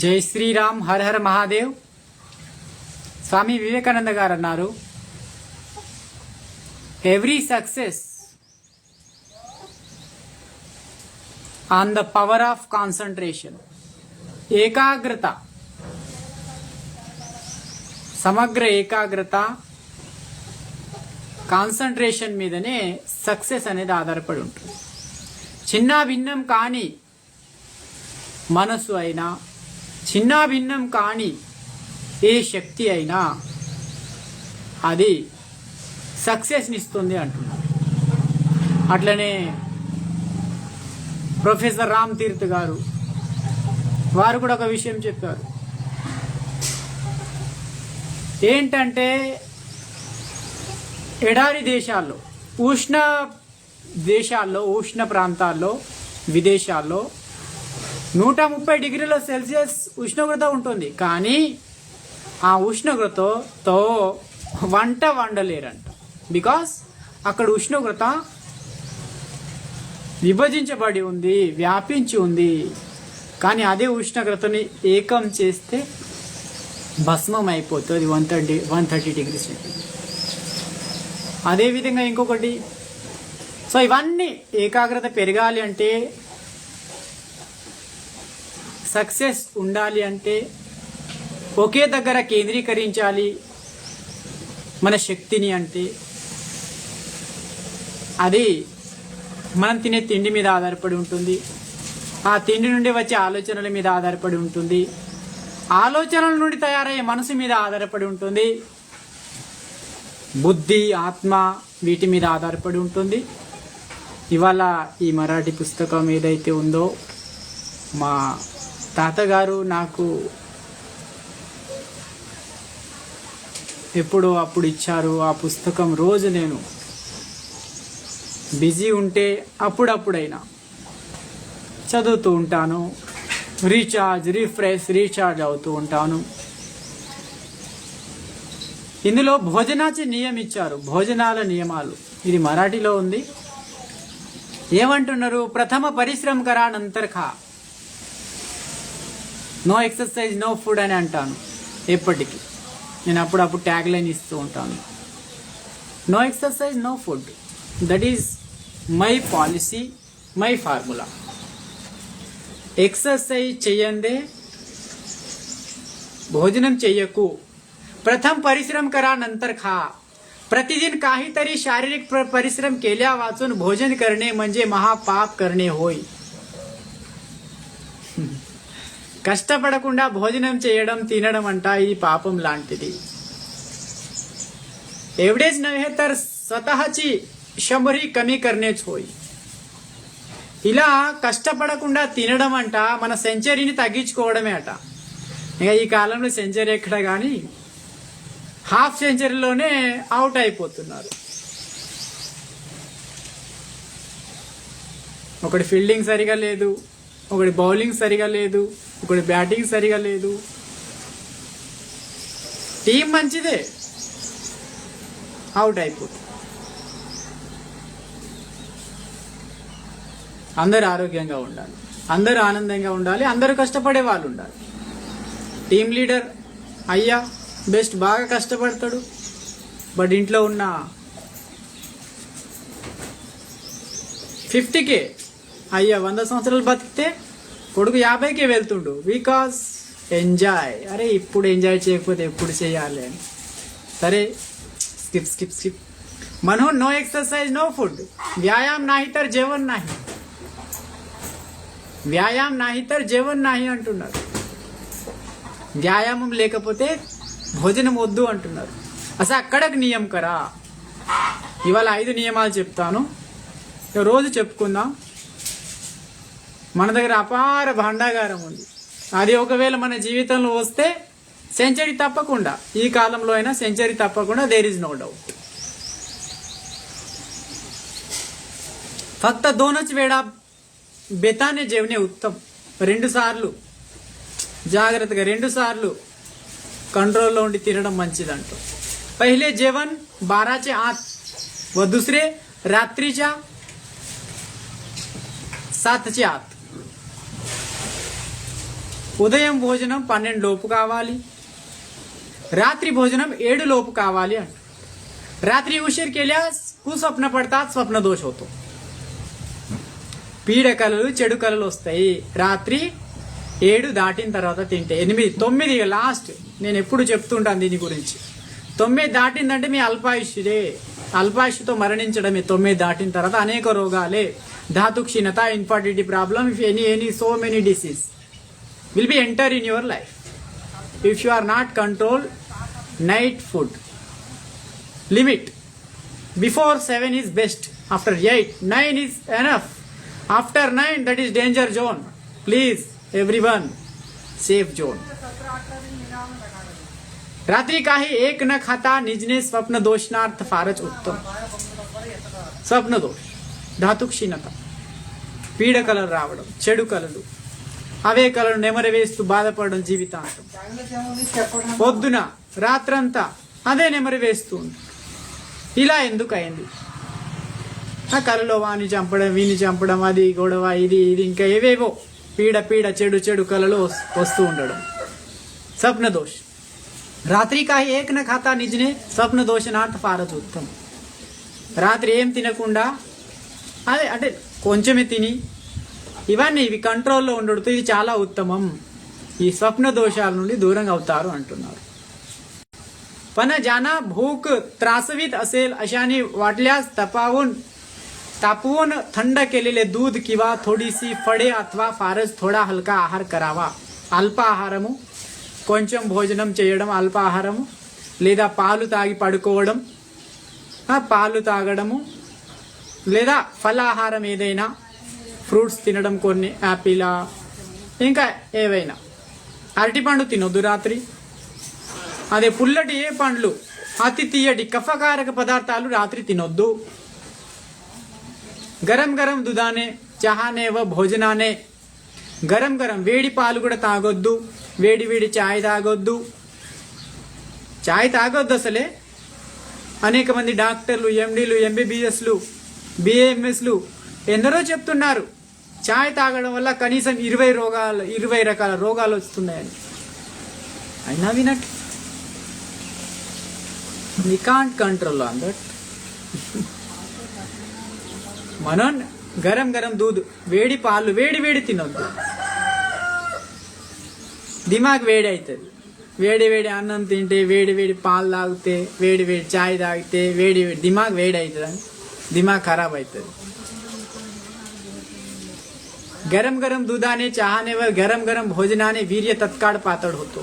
జై శ్రీరామ్ హర హర మహాదేవ్. స్వామి వివేకానంద గారు అన్నారు every success on the power of concentration ఏకాగ్రత సమగ్ర ఏకాగ్రత కాన్సన్ట్రేషన్ మీదనే సక్సెస్ అనేది ఆధారపడి ఉంటుంది. చిన్న భిన్నం కానీ మనసు అయినా చిన్నాభిన్నం కాని ఏ శక్తి అయినా అది సక్సెస్ని ఇస్తుంది అంటున్నారు అట్లనే ప్రొఫెసర్ రామ్ తీర్థ్ గారు వారు కూడా ఒక విషయం చెప్పారు. ఏంటంటే ఎడారి దేశాల్లో ఉష్ణ దేశాల్లో ఉష్ణ ప్రాంతాల్లో విదేశాల్లో నూట ముప్పై డిగ్రీల సెల్సియస్ ఉష్ణోగ్రత ఉంటుంది. కానీ ఆ ఉష్ణోగ్రతతో వంట వండలేరంట. బికాస్ అక్కడ ఉష్ణోగ్రత విభజించబడి ఉంది వ్యాపించి ఉంది. కానీ అదే ఉష్ణోగ్రతని ఏకం చేస్తే భస్మం అయిపోతుంది one thirty one thirty degrees అదేవిధంగా ఇంకొకటి. సో ఇవన్నీ ఏకాగ్రత పెరగాలి అంటే సక్సెస్ ఉండాలి అంటే ఒకే దగ్గర కేంద్రీకరించాలి మన శక్తిని అంటే. అది మనం తినే తిండి మీద ఆధారపడి ఉంటుంది. ఆ తిండి నుండి వచ్చే ఆలోచనల మీద ఆధారపడి ఉంటుంది. ఆలోచనల నుండి తయారయ్యే మనసు మీద ఆధారపడి ఉంటుంది. బుద్ధి ఆత్మ వీటి మీద ఆధారపడి ఉంటుంది. ఇవాళ ఈ మరాఠీ పుస్తకం ఏదైతే ఉందో మా తాతగారు నాకు ఎప్పుడు అప్పుడు ఇచ్చారు ఆ పుస్తకం రోజు నేను బిజీ ఉంటే అప్పుడప్పుడైనా చదువుతూ ఉంటాను. రీఛార్జ్ రీఫ్రెష్ రీఛార్జ్ అవుతూ ఉంటాను. ఇందులో భోజనాచి నియమం ఇచ్చారు. భోజనాల నియమాలు. ఇది మరాఠీలో ఉంది. ఏమంటున్నారు? ప్రథమ పరిశ్రమ కరా నో ఎక్సర్సైజ్ నో ఫుడ్ అని అంటాను ఎప్పటికీ నేను అప్పుడప్పుడు ట్యాగ్ లైన్ ఇస్తూ ఉంటాను no exercise no food that is my policy my formula exercise చేయందే भोजनम చెయ్యకు प्रथम परिश्रम करा नंतर खा प्रतिदिन काहीतरी शारीरिक प्र- परिश्रम केल्या वाचून भोजन करणे म्हणजे महापाप करणे होय కష్టపడకుండా భోజనం చేయడం తినడం అంట ఇది పాపం లాంటిది एवढेच नव्हे तर स्वतःची शंभरी कमी करणेच होय ఇలా కష్టపడకుండా తినడం అంట మన సెంచరీని తగ్గించుకోవడమే అట ఇక ఈ కాలంలో సెంచరీ ఎక్కడ కానీ హాఫ్ సెంచరీలోనే అవుట్ అయిపోతున్నారు ఒకటి ఫీల్డింగ్ సరిగా లేదు ఒకటి బౌలింగ్ సరిగా లేదు ఒకటి బ్యాటింగ్ సరిగా లేదు. టీం మంచిదే. అవుట్ అయిపోతుంది. అందరు ఆరోగ్యంగా ఉండాలి. అందరూ ఆనందంగా ఉండాలి. అందరూ కష్టపడే వాళ్ళు ఉండాలి. టీం లీడర్ అయ్యా బెస్ట్ బాగా కష్టపడతాడు. బట్ ఇంట్లో ఉన్న ఫిఫ్టీకే అయ్యా వంద సంవత్సరాలు బతికితే కొడుకు యాభైకే వెళ్తుండు. బికాస్ ఎంజాయ్ అరే ఇప్పుడు ఎంజాయ్ చేయకపోతే ఎప్పుడు చేయాలి అని. సరే స్కిప్ స్కిప్ స్కిప్ మనో నో ఎక్సర్సైజ్ నో ఫుడ్ వ్యాయామ్ నాహితర్ జీవన్ నాహి వ్యాయామ్ నాహితర్ జీవన్ నాహి అంటున్నారు. వ్యాయామం లేకపోతే భోజనం వద్దు అంటున్నారు. అసలు అక్కడకు నియం కరా? ఇవాళ ఐదు నియమాలు చెప్తాను. రోజు చెప్పుకుందాం. మన దగ్గర అపార భాండాగారం ఉంది. అది ఒకవేళ మన జీవితంలో వస్తే సెంచరీ తప్పకుండా. ఈ కాలంలో అయినా సెంచరీ తప్పకుండా దేర్ ఇస్ నో డౌట్ फक्त दोनच బెతానే జీవనే जेवणे రెండు రెండుసార్లు జాగ్రత్తగా రెండు సార్లు కంట్రోల్లో ఉండి తినడం మంచిదంట पहिले జీవన్ बाराचे ఆత్. వ दुसरे రాత్రిచా सातचे ఆత్. ఉదయం భోజనం పన్నెండు లోపు కావాలి रात्री भोजनम ఏడు లోపు కావాలి అంట रात्री उशीर केल्यास कुस्वप्न पडतात स्वप्न दोष होतो పీడ కళలు చెడు కళలు వస్తాయి రాత్రి ఏడు దాటిన తర్వాత తింటే ఎనిమిది తొమ్మిది లాస్ట్ నేను ఎప్పుడు చెప్తుంటాను దీని గురించి తొమ్మిది దాటిందంటే మీ అల్పాయుష్యుడే అల్పాయుష్యుతో మరణించడమే తొమ్మిది దాటిన తర్వాత అనేక రోగాలే ధాతు క్షీణత infertility problem if any any so many disease will be enter in your life if you are not control night food limit before 7 is best after 8 9 is enough after 9 that is danger zone please everyone safe zone रात्री काही एक न खाता निजने स्वप्न दोषणार्थ फारच उत्तम स्वप्न दोष धातुक्षीणता पीड कलर रावड चेडू कललू అవే కళను నెమరవేస్తూ బాధపడడం జీవితాంతం. పొద్దున రాత్రంతా అదే నెమరవేస్తూ ఉంది. ఇలా ఎందుకు అయింది ఆ కళలో వాని చంపడం వీని చంపడం అది గొడవ ఇది ఇది ఇంకా ఏవేవో పీడ పీడ చెడు చెడు కళలు వస్తూ ఉండడం. స్వప్న దోష్ రాత్రి కాహి ఏకన ఖాతా నిజనే స్వప్న దోషనార్థ ఫారత్ ఉత్తమ్ రాత్రి ఏం తినకుండా అదే అంటే కొంచెమే తిని ఇవన్నీ ఇవి కంట్రోల్లో ఉండడంతో ఇది చాలా ఉత్తమం ఈ స్వప్న దోషాల నుండి దూరంగా అవుతారు అంటున్నారు पण ज्यांना भूक त्रासवीत असेल अशाने वाटल्यास तपावून तापवून थंड केलेले दूध किंवा थोडीशी फळे अथवा फारच थोडा हलका ఆహార करावा అల్ప ఆహారము కొంచెం భోజనం చేయడం అల్ప ఆహారము లేదా పాలు తాగి పడుకోవడం ఆ, పాలు తాగడము లేదా ఫలాహారం ఏదైనా ఫ్రూట్స్ తినడం కొన్ని యాపిలా ఇంకా ఏవైనా. అరటిపండు తినొద్దు రాత్రి. అదే పుల్లటి ఏ పండ్లు అతి తీయటి కఫకారక పదార్థాలు రాత్రి తినొద్దు. గరం గరం దుదానే చహానేవ భోజనానే. గరం గరం వేడి పాలు కూడా తాగొద్దు. వేడి వేడి చాయ్ తాగొద్దు. చాయ్ తాగొద్దు అసలే. అనేక మంది డాక్టర్లు ఎండీలు ఎంబీబీఎస్లు బిఏఎంఎస్లు ఎందరో చెప్తున్నారు. చాయ్ తాగడం వల్ల కనీసం ఇరవై రోగాలు ఇరవై రకాల రోగాలు వస్తున్నాయని. అయినా వినట్ we can't control on that మనం గరం గరం దూద్ వేడి పాలు వేడి వేడి తినొద్దు. దిమాగ్ వేడి అవుతుంది వేడి వేడి అన్నం తింటే వేడి వేడి పాలు తాగితే వేడి వేడి చాయ్ తాగితే వేడి వేడి దిమాగ్ వేడి అవుతుంది దిమాగ్ ఖరాబ్ అవుతుంది गरम गरम दुधाने चहाने व गरम गरम భోజనాన్ని వీర్య తత్కాడ పాతడు होतो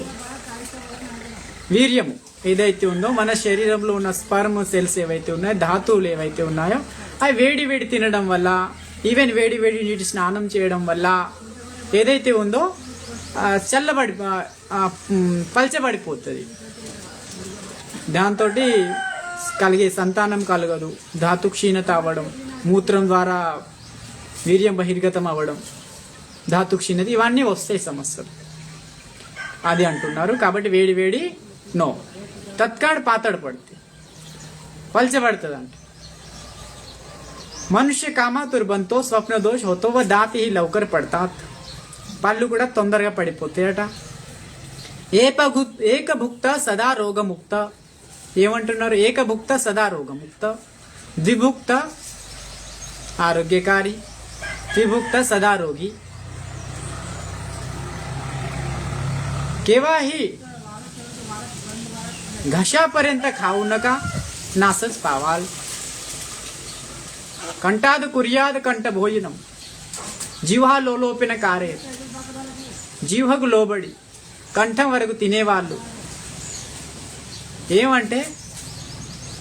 వీర్యము ఏదైతే ఉందో మన శరీరంలో ఉన్న స్పర్మ్ సెల్స్ ఏవైతే ఉన్నాయో ధాతువులు ఏవైతే ఉన్నాయో అవి వేడి వేడి తినడం వల్ల ఈవెన్ వేడి వేడి నీటి స్నానం చేయడం వల్ల ఏదైతే ఉందో ఆ, చల్లబడి ఆ, మ్, పల్చబడిపోతుంది దాంతో కలిగే సంతానం కలగదు ధాతు క్షీణత అవ్వడం మూత్రం ద్వారా వీర్యం బహిర్గతం అవ్వడం ధాతు క్షీణత ఇవన్నీ వస్తాయి సమస్యలు అది అంటున్నారు. కాబట్టి వేడి వేడి నో. తత్కాడు పాతడు పడుతుంది పలచబడుతుంది అంట మనుష్య కామాతుర్బంతో స్వప్న దోష హోతో వ దాతి లౌకర్ పడతా పళ్ళు కూడా తొందరగా పడిపోతాయట. ఏకభు ఏకభుక్త సదా రోగముక్త. ఏమంటున్నారు? ఏకభుక్త సదా రోగముక్త. ద్విభుక్త ఆరోగ్యకారి. त्रिभुक्त सदा रोगी केव्हाही घशापर्यंत खाऊ नका नासच पावाल कंटाद कुर्याद कंठ भोजनम జీవహ లోలోపిన కారే జీవకు లోబడి కంఠం వరకు తినేవాళ్ళు ఏమంటే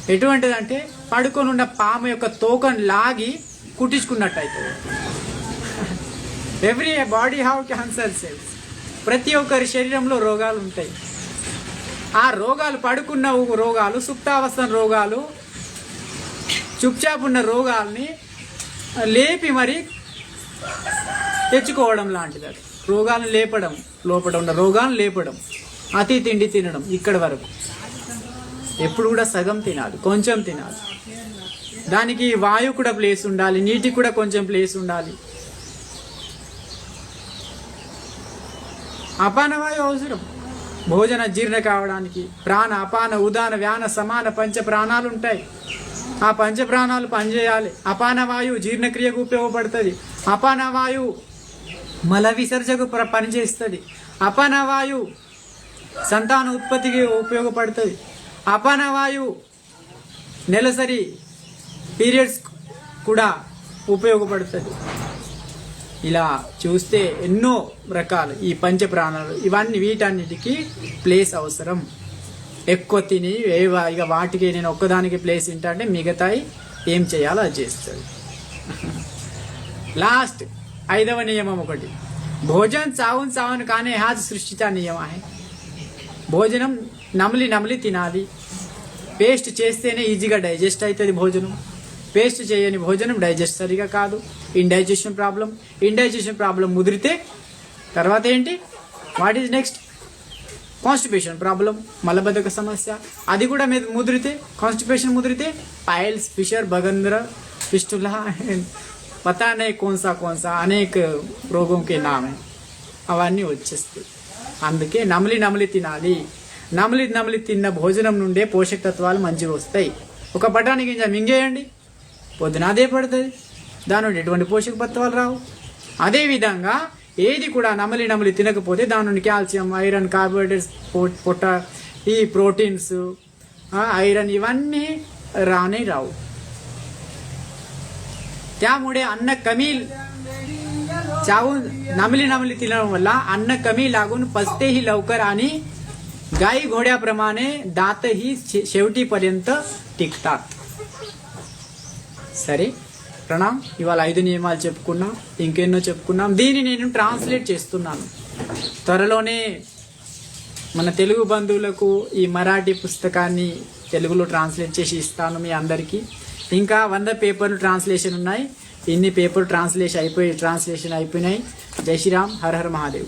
ఎటువంటిదంటే పడుకొని ఉన్న పాము యొక్క తోకను లాగి కుట్టించుకున్నట్టు అవుతుంది Every body have cancer cells ప్రతి ఒక్కరి శరీరంలో రోగాలు ఉంటాయి. ఆ రోగాలు పడుకున్న రోగాలు సుప్తావస్థ రోగాలు చుప్చాప్ ఉన్న రోగాల్ని లేపి మరి తెచ్చుకోవడం లాంటిది అది. రోగాలను లేపడం లోపల ఉన్న రోగాలను లేపడం అతి తిండి తినడం ఇక్కడ వరకు. ఎప్పుడు కూడా సగం తినాలి కొంచెం తినాలి. దానికి వాయు కూడా ప్లేస్ ఉండాలి నీటికి కూడా కొంచెం ప్లేస్ ఉండాలి. అపానవాయు అవసరం. భోజన జీర్ణ కావడానికి ప్రాణ అపాన ఉదాన వ్యాన సమాన పంచ ప్రాణాలు ఉంటాయి ఆ పంచ ప్రాణాలు పనిచేయాలి. అపాన వాయువు జీర్ణక్రియకు ఉపయోగపడుతుంది. అపానవాయువు మల విసర్జకు ప్ర- పనిచేస్తుంది. అపానవాయువు సంతాన ఉత్పత్తికి ఉపయోగపడుతుంది. అపానవాయువు నెలసరి పీరియడ్స్ కూడా ఉపయోగపడుతుంది. ఇలా చూస్తే ఎన్నో రకాలు ఈ పంచ ప్రాణాలు ఇవన్నీ వీటన్నిటికీ ప్లేస్ అవసరం. ఎక్కువ తిని ఇక వాటికి నేను ఒక్కదానికి ప్లేస్ ఏంటంటే మిగతాయి ఏం చేయాలో అది చేస్తుంది. లాస్ట్ ఐదవ నియమం ఒకటి. భోజనం సావును సావును కానీ హాజ్ సృష్టిత నియమా భోజనం నమిలి నమిలి తినాలి. పేస్ట్ చేస్తేనే ఈజీగా డైజెస్ట్ అవుతుంది భోజనం. పేస్ట్ చేయని భోజనం డైజెస్ట్ సరిగా కాదు ఇండైజెషన్ ప్రాబ్లం ఇండైజెషన్ ప్రాబ్లం ముదిరితే తర్వాత ఏంటి what is next constipation problem మలబద్ధక సమస్య అది కూడా మీద ముదిరితే కాన్స్టిపేషన్ ముదిరితే पाइल्स फिशर बगंद्र फिस्टुला पता नहीं कौन सा कौन सा అనేక రోగం కే నామ్ है అవన్నీ వచ్చేస్తాయి అందుకే నమిలి నమిలి తినాలి నమిలి నమిలి తిన్న భోజనం నుండే పోషక తత్వాలు మంచిగా వస్తాయి ఒక బఠానీ గింజ మింగేయండి పొద్దున అదే పడుతుంది దాని నుండి ఎటువంటి పోషక తత్వాలు రావు అదే విధంగా ఏది కూడా నమలి నమలి తినకపోతే దాని నుండి కాల్షియం ఐరన్ కార్బోహైడ్రేట్స్ పొ- పొట్ట ఈ ప్రోటీన్స్ ఐరన్ ఇవన్నీ రానే రావు त्यामुळे अन्न कमी चावून नमली नमली तिनवून वल्ला अन्न कमी लागून पचतेही लवकर आणि गाई घोड्याप्रमाणे दातही शे- शेवटीपर्यंत टिकतात సరే ప్రణామ్ ఇవాళ ఐదు నియమాలు చెప్పుకున్నాం ఇంకెన్నో చెప్పుకున్నాం. దీన్ని నేను ట్రాన్స్లేట్ చేస్తున్నాను. త్వరలోనే మన తెలుగు బంధువులకు ఈ మరాఠీ పుస్తకాన్ని తెలుగులో ట్రాన్స్లేట్ చేసి ఇస్తాను మీ అందరికీ. ఇంకా వంద పేపర్లు ట్రాన్స్లేషన్ ఉన్నాయి. ఇన్ని పేపర్ ట్రాన్స్లేషన్ అయిపోయి ట్రాన్స్లేషన్ అయిపోయినాయి. జై శ్రీరామ్ హర హర మహాదేవ్.